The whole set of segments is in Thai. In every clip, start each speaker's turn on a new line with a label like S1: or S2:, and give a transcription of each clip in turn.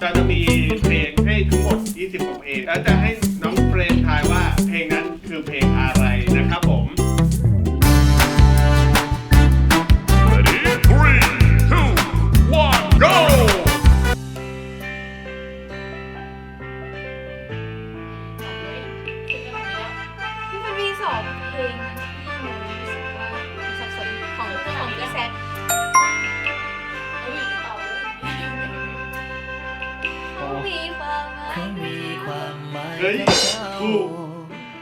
S1: จะจะมีเพลงให้ทั้งหมด 20กว่เพลงแล้วจะให้น้องเฟรนทายว่าเพลงนั้นคือเพลงอะไรนะครับผม
S2: Ready? Three, go!
S3: มันมีสองเพลงนะ ความหมาย
S4: มีความหมาย
S1: เฮ้ยถูก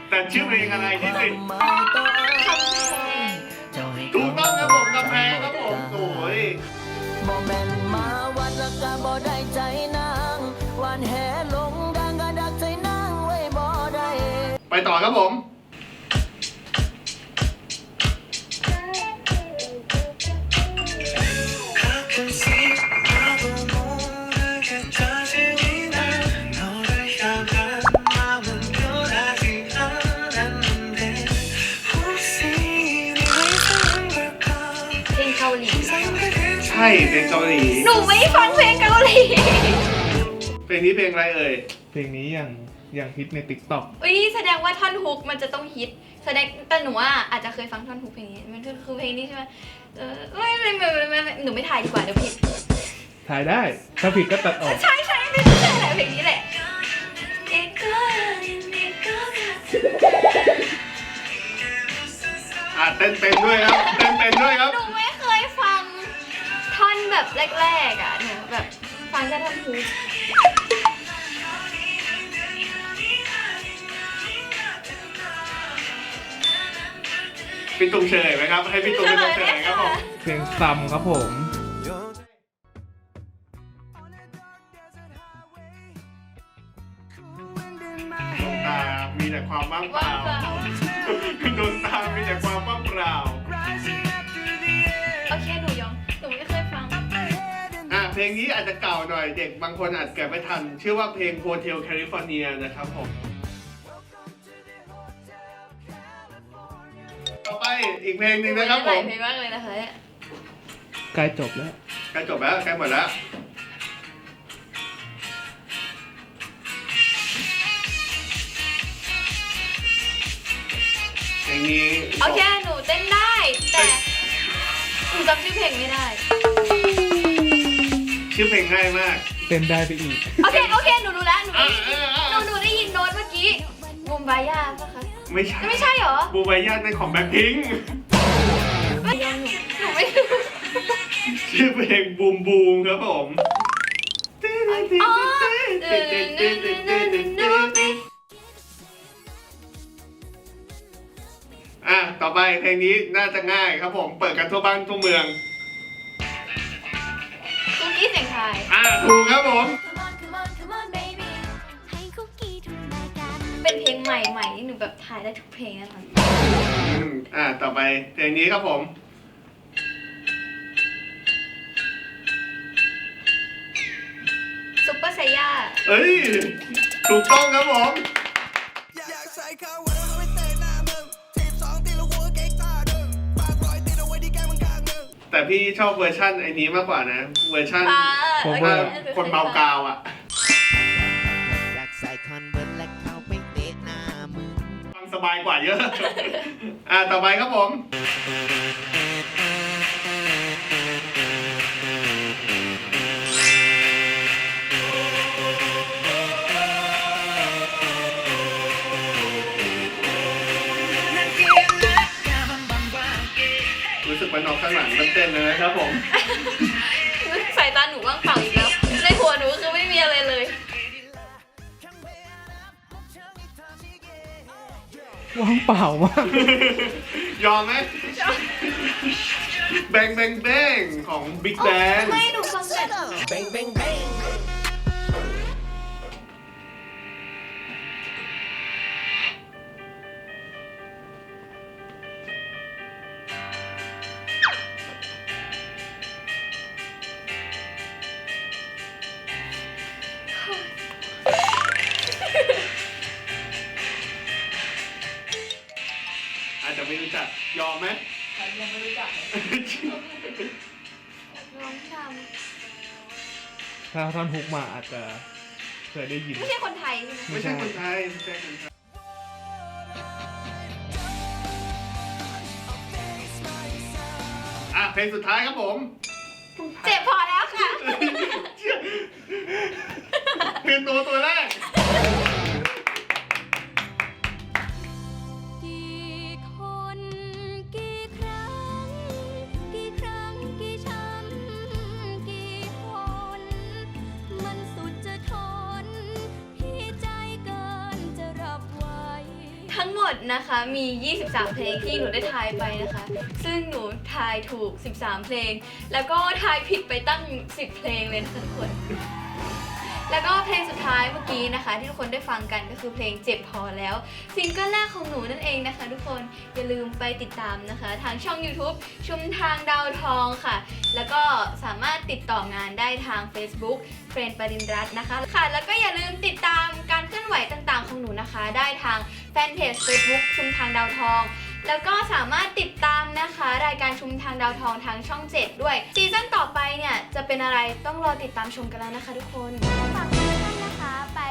S1: แต่ชื่อเพลงอะไรที่สิ
S4: หมายต่อ
S3: คำแพง
S4: เจ้าให้
S1: ถูกต้องครับผมกำแพงครับผมโอ้ย
S4: บ่แม่นมาวัดแล้วก็บ่ได้ใจนางหวานแหลงดังก็ดักใจนางไว้บ่ได้
S1: ไปต่อครับผม ช่เพลงเกาหลี
S3: หนูไม่ฟังเพลงเกาหลี
S1: เพลงนี้เพลงอะไรเอ่ย
S5: เพลงนี้อย่างอย่างฮิตในติ๊กต็อก
S3: อุ้ยแสดงว่าท่อนฮุกมันจะต้องฮิต แสดงแต่หนูว่าอาจจะเคยฟังท่อนฮุกเพลงนี้มันคือคือเพลงนี้ใช่ไหมเออไม่ไม่ไม่ไม่ไม่หนูไม่ถ่ายดีกว่าเดี๋ยวผิด
S5: ถ่ายได้ ถ้าผิดก็ตัดออก
S3: ใช่ใช่ไม่ใช่แหละเพลงนี้แหละ
S1: อะเต้นเป็นด้วยครับเต้นเป็นด้วยครับ
S3: หนูไม่เคยฟังท่ อนแบบแรกๆอะหนูแบบฟังแค่ท่อนฮุก
S1: พี่ตุ้มเฉลยไหมครับ ให้พี่ตุ้มเป็นคนเฉลยครับผม
S5: เพลงซัมครับผม
S1: ดวงตา มีแต่ความว่างเป
S3: ว่า
S1: ล่า
S3: เปล่า
S1: ดวงตา มีแต่ความว่างเปล่า
S3: โล
S1: งนี้อาจจะเก่าหน่อยเด็กบางคนอาจเกิดไม่ทัน ชื่อว่าเพลง Hotel California นะครับผม ต่อไปอีกเพลงหนึ่งนะครับผ
S3: หลาย
S1: ม
S3: เพลงมากเลยนะคะเนี่ย
S5: ใกล้จบแล้ว
S1: ใกล้จบแล้วใกล้หมดแล้ว เพลงนี้
S3: โอเคหนูเต้นได้ แต่หนูจำชื่อเพลงไม่ได้
S1: ชื่อเพลงง่ายมาก
S5: เต้นได้ไปอีก
S3: โอเค โอเค หนูรู้แล้ว หนู
S1: อะ
S3: ได้ยิน
S1: อะ
S3: หนู
S1: อะ
S3: หนูได้ยินโน้ตเมื่อกี้มุมบายาปะคะ
S1: ไม่ใช่
S3: ไม่ใช่เหรอ
S1: บูบายาในของแบ็คพิง
S3: ไม่ยอมหนูหนูไม่รู้
S1: ชื่อเพลงบูมบูมครับผม
S3: อ๋อ
S1: อะต่อไปเพลงนี้น่าจะง่ายครับผม เปิดกันทั่วบ้านทั่วเมือง
S3: คุกกี้เสีย งไทาย
S1: อะถูกครับผม
S3: เป็นเพลงใหม่ๆที่หนูแบบถ่ายได้ทุกเพลงนะคะ
S1: อืมอะต่อไปเพลงนี้ครับผม
S3: ซุปเปอร์ไซย่า
S1: เอ้ย ถูกต้องครับผม
S6: แต่
S1: พี่ชอบเวอร์ชั่นไอ้นี้มากกว่านะ เวอร์ชั่น
S3: อ่า
S5: โค
S3: โอ
S5: เวอร์
S3: เค
S1: คนเมากาวอะ
S6: อยากใส่คอนเวิร์ตและเข้าไปเตะหน้ามึง
S1: ฟังสบายกว่าเยอะ อะต่อไปครับผมรู้ ข้างหลังมันเต้นเลยนะครับผม
S3: สายตาหนูว่างเปล่าอีกแล้ว ในหัวหนูคือไม่มีอะไรเลย
S5: ว่างเปล่ามาก
S1: ยอมไหมแบงแบงแบงของบิ๊กแบง
S3: ไม่หนูฟังแต่
S4: เบงเบงเอา
S1: จจะไม่รู้จักยอมไหม
S3: ยังไม่รู้จักลองทำ
S5: ถ้าท่อนฮุกมาอาจจะเคยได้ยิน
S3: ไม่ใช่คนไทยใช่ไหม
S1: ไม่ใช่คนไทยไม่ใช่คนไทย อะเพลงสุดท้ายครับผม
S3: เจ็บพอแล้วค่ะ
S1: คือตัวตัวแรก
S7: กี่
S3: ทั้งหมดนะคะมี 23 เพลงที่หนูได้ทายไปนะคะ ซึ่งหนูทายถูก 13 เพลง แล้วก็ทายผิดไปตั้ง 10 เพลงเลยนะคะทุกคน แล้วก็เพลงสุดท้ายเมื่อกี้นะคะ ที่ทุกคนได้ฟังกันก็คือเพลงเจ็บพอแล้วซิงเกิลแรกของหนูนั่นเองนะคะ ทุกคนอย่าลืมไปติดตามนะคะ ทางช่อง YouTube ชุมทางดาวทองค่ะ แล้วก็สามารถติดต่องานได้ทาง Facebook เฟรนปรินรัตน์นะคะค่ะ แล้วก็อย่าลืมติดตามการเคลื่อนไหวต่างๆ ของหนูนะคะ ได้ทาง แฟนเพจ Facebook ชุมทางดาวทอง แล้วก็สามารถติดตามนะคะ รายการชุมทางดาวทองทางช่อง 7 ด้วยซีซั่นต่อไปเนี่ยจะเป็นอะไรต้องรอติดตามชมกันแล้วนะคะทุกคน
S7: ฝากทุกท่านนะคะไป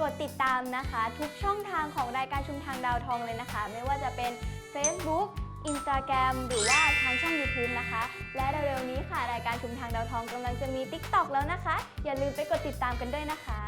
S7: กดติดตามนะคะ ทุกช่องทางของรายการชุมทางดาวทองเลยนะคะ ไม่ว่าจะเป็น Facebook Instagram หรือว่าทางช่อง YouTube นะคะ และเร็วๆนี้ค่ะ รายการชุมทางดาวทองกำลังจะมี TikTok แล้วนะคะ อย่าลืมไปกดติดตามกันด้วยนะคะ